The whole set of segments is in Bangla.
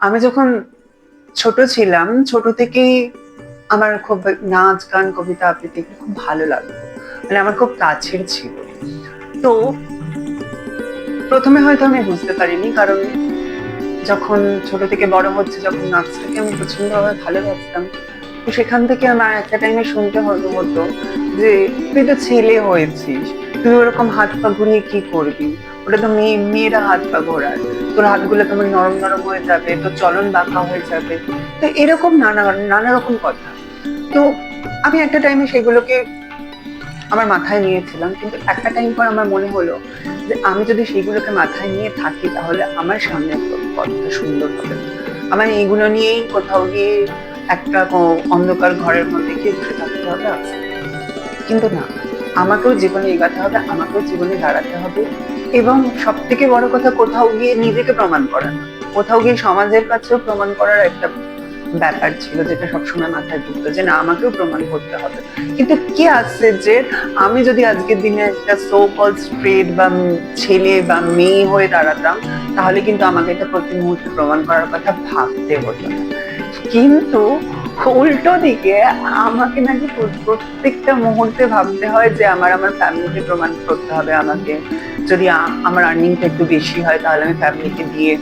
আমি যখন ছোট ছিলাম, ছোট থেকেই আমার খুব নাচ, গান, কবিতা আবৃত্তি খুব ভালো লাগতো। মানে আমার খুব কাছের ছিল। তো প্রথমে হয়তো আমি বুঝতে পারিনি, কারণ যখন ছোট থেকে বড় হচ্ছে, যখন নাচটাকে আমি প্রচন্ডভাবে ভালোবাসতাম, তো সেখান থেকে আমার একটা টাইমে শুনতে হতো যে, তুই তো ছেলে হয়েছিস। তুই ওরকম হাত পা ঘুরিয়ে কি করবি? ওটা তো মেয়ে, মেয়েরা হাত পা ঘোরার তোর হাতগুলো তোমার নরম নরম হয়ে যাবে, তোর চলন বাঁকা হয়ে যাবে। তো এরকম নানা নানা রকম কথা। তো আমি একটা টাইমে সেগুলোকে আমার মাথায় নিয়েছিলাম, কিন্তু একটা টাইম পর আমার মনে হলো যে আমি যদি সেইগুলোকে মাথায় নিয়ে থাকি, তাহলে আমার সামনে কতটা সুন্দর হবে। আমার এইগুলো নিয়েই কোথাও গিয়ে একটা অন্ধকার ঘরের মধ্যে গিয়ে থাকতে হবে। কিন্তু না। আমাকেও জীবনে এগাতে হবে, আমাকেও জীবনে দাঁড়াতে হবে এবং সব থেকে বড় কথা কোথাও গিয়ে নিজেকে প্রমাণ করা। কোথাও গিয়ে সমাজের কাছেও প্রমাণ করার একটা ব্যাপার ছিল যেটা সবসময় মাথায় ঢুকতো যে না, আমাকেও প্রমাণ করতে হবে। কিন্তু কি আসছে যে আমি যদি আজকের দিনে একটা সো কল স্ট্রেট বা ছেলে বা মেয়ে হয়ে দাঁড়াতাম, তাহলে কিন্তু আমাকে এটা প্রতি মুহূর্তে প্রমাণ করার কথা ভাবতে হতো কিন্তু উল্টো দিকে আমাকে নাকি প্রত্যেকটা মুহূর্তে ভাবতে হয় যে আমার আমার ফ্যামিলিকে প্রমাণ করতে হবে আমাকে। যদি আমার আর্নিংটা একটু বেশি হয়, তাহলে আমি ফ্যামিলিকে দিয়ে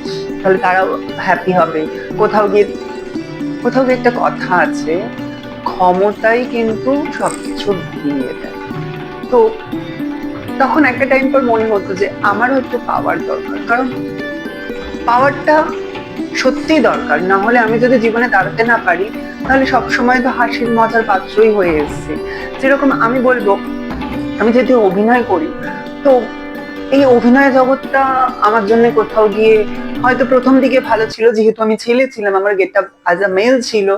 তাহলে তারাও হ্যাপি হবে। কোথাও গিয়ে কোথাও গিয়ে একটা কথা আছে, ক্ষমতাই কিন্তু সবকিছু ভেঙে দেয়। তো তখন একটা টাইম পর মনে হতো যে আমার হচ্ছে পাওয়ার দরকার। কারণ পাওয়ারটা সত্যি দরকার। না হলে আমি যদি জীবনে দাঁড়াতে না পারি, তাহলে সবসময় তো হাসির মজার পাত্রই হয়ে এসেছি। যেরকম আমি বলব, আমি যদি অভিনয় করি, তো এই অভিনয় জগৎটা আমার জন্য কোথাও গিয়ে হয়তো প্রথম দিকে ভালো ছিল, যেহেতু আমি ছেলে ছিলাম, আমার get up as a male ছিল,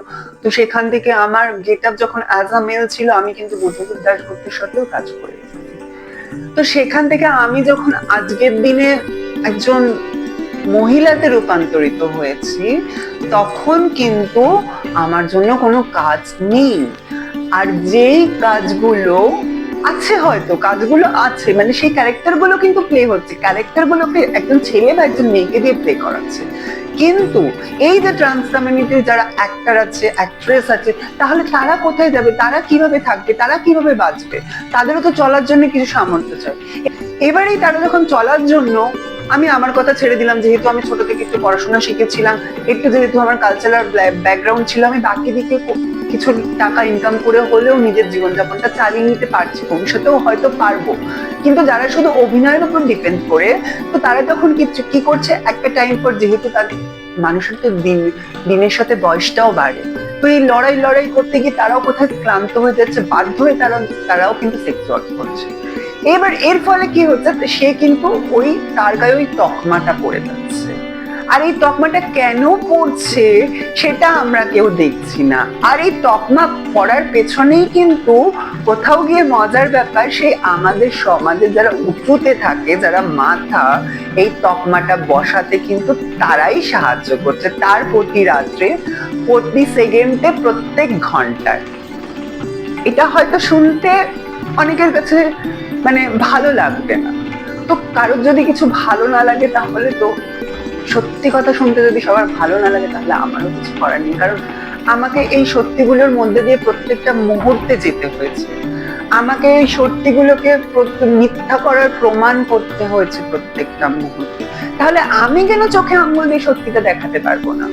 তো সেখান থেকে আমার গেট আপ যখন অ্যাজ আ মেল ছিল, আমি কিন্তু বুদ্ধদেব দাসগুপ্তের সাথেও কাজ করে তো সেখান থেকে আমি যখন আজকের দিনে একজন মহিলাতে রূপান্তরিত হয়েছি, তখন কিন্তু আমার জন্য কোনো কাজ নেই। আর যেই কাজগুলো আছে হয়তো, কাজগুলো আছে মানে সেই ক্যারেক্টারগুলো কিন্তু প্লে হচ্ছে। ক্যারেক্টার গুলোকে একজন ছেলে বা একজন মেয়েকে দিয়ে প্লে করাচ্ছে। কিন্তু এই যে ট্রান্স কমিউনিটির যারা অ্যাক্টার আছে অ্যাক্ট্রেস আছে, তাহলে তারা কোথায় যাবে? তারা কীভাবে থাকবে? তারা কীভাবে বাঁচবে? তাদেরও তো চলার জন্য কিছু সামর্থ্য চাই। এবারেই তারা যখন চলার জন্য আমি আমার কথা ছেড়ে দিলাম, যেহেতু আমি ছোট থেকে একটু পড়াশোনা শিখেছিলাম, একটু যেহেতু আমার কালচারাল ব্যাকগ্রাউন্ড ছিল, আমি বাকি দিকে কিছু টাকা ইনকাম করে হলেও নিজের জীবনযাপনটা চালিয়ে নিতে পারছি, ভবিষ্যতেও হয়তো পারব। কিন্তু যারা শুধু অভিনয়ের উপর ডিপেন্ড করে, তো তারা তখন কি কি করছে? একটা টাইম পর যেহেতু তাদের মানুষের তো দিন, দিনের সাথে বয়সটাও বাড়ে। তো এই লড়াই লড়াই করতে গিয়ে তারাও কোথায় ক্লান্ত হয়ে যাচ্ছে, বাধ্য হয়ে তারা, তারাও কিন্তু সেক্স ওয়ার্ক করছে। এবার এর ফলে কি হচ্ছে সে কিন্তু ওই তার গায়ে ওই তকমাটা পড়ে যাচ্ছে। আর এই তকমাটা কেন পড়ছে সেটা আমরা কেউ দেখছি না। আর এই তকমা পড়ার পেছনেই কিন্তু কোথাও গিয়ে মজার ব্যাপার সেই আমাদের সমাজে যারা উঁচুতে থাকে, যারা মাথা, এই তকমাটা বসাতে কিন্তু তারাই সাহায্য করছে। তার প্রতি রাত্রে প্রতি সেকেন্ডে প্রত্যেক ঘন্টায়। এটা হয়তো শুনতে অনেকের কাছে মানে ভালো লাগবে না। তো কারোর যদি কিছু ভালো না লাগে তাহলে তো সত্যি কথা শুনতে যদি সবার ভালো না লাগে তাহলে আমারও কিছু করার নেই। কারণ আমাকে এই সত্যিগুলোর মধ্যে দিয়ে প্রত্যেকটা মুহূর্তে যেতে হয়েছে। আমাকে এই সত্যিগুলোকে মিথ্যা করার প্রমাণ করতে হয়েছে প্রত্যেকটা মুহূর্তে। তাহলে আমি কেন চোখে আঙুল দিয়ে সত্যিটা দেখাতে পারব না?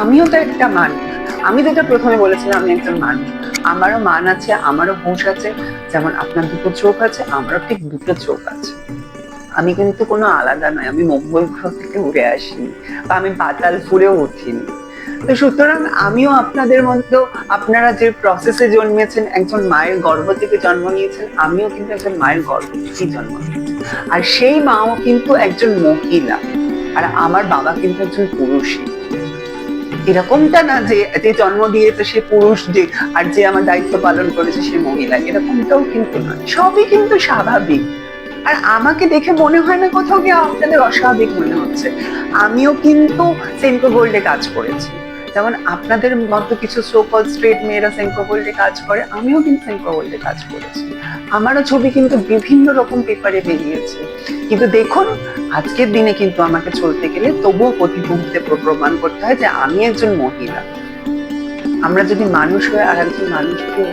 আমিও তো একটা মানুষ। আমি যেটা প্রথমে বলেছিলাম, আমি একজন মানুষ। আমারও মান আছে, আমারও হুঁশ আছে। যেমন আপনার দুটো চোখ আছে, আমারও ঠিক দুটো চোখ আছে। আমি কিন্তু কোনো আলাদা নয়, আমি মঙ্গল গ্রহ থেকে উড়ে আসিনি বা আমি পাতাল ফুলেও উঠিনি। তো সুতরাং আমিও আপনাদের মতো আপনারা যে প্রসেসে জন্মেছেন, একজন মায়ের গর্ভ থেকে জন্ম নিয়েছেন, আমিও কিন্তু একজন মায়ের গর্ভ থেকেই জন্ম আর সেই মাও কিন্তু একজন মহিলা, আর আমার বাবা কিন্তু একজন পুরুষই। এরকমটা না যে যে জন্ম দিয়েছে সে পুরুষ যে, আর যে আমার দায়িত্ব পালন করেছে সে মহিলা, এরকমটাও কিন্তু নয়। সবই কিন্তু স্বাভাবিক। আর আমাকে দেখে মনে হয় না কোথাও গিয়ে আপনাদের অস্বাভাবিক মনে হচ্ছে। আমিও কিন্তু সেন্কো গোল্ডে কাজ করেছি। যেমন আপনাদের মতো কিছু সোকল স্ট্রেট মেয়েরা গোল্ডে কাজ করে, আমিও কিন্তু গোল্ডে কাজ করেছি। আমারও ছবি কিন্তু বিভিন্ন রকম পেপারে বেরিয়েছে। কিন্তু দেখুন, আজকের দিনে কিন্তু আমাকে চলতে গেলে তবুও প্রতি মুহূর্তে প্র- প্রমাণ করতে হয় যে আমি একজন মহিলা। আমরা যদি মানুষ হয়ে আর একজন মানুষকে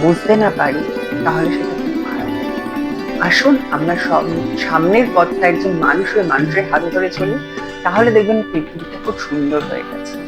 বুঝতে না পারি, তাহলে সেটা খুব খারাপ। আসুন, আমরা সব সামনের পথটা একজন মানুষ হয়ে মানুষের হাতে ধরে চলি, তাহলে দেখবেন পৃথিবীটা খুব সুন্দর হয়ে গেছে।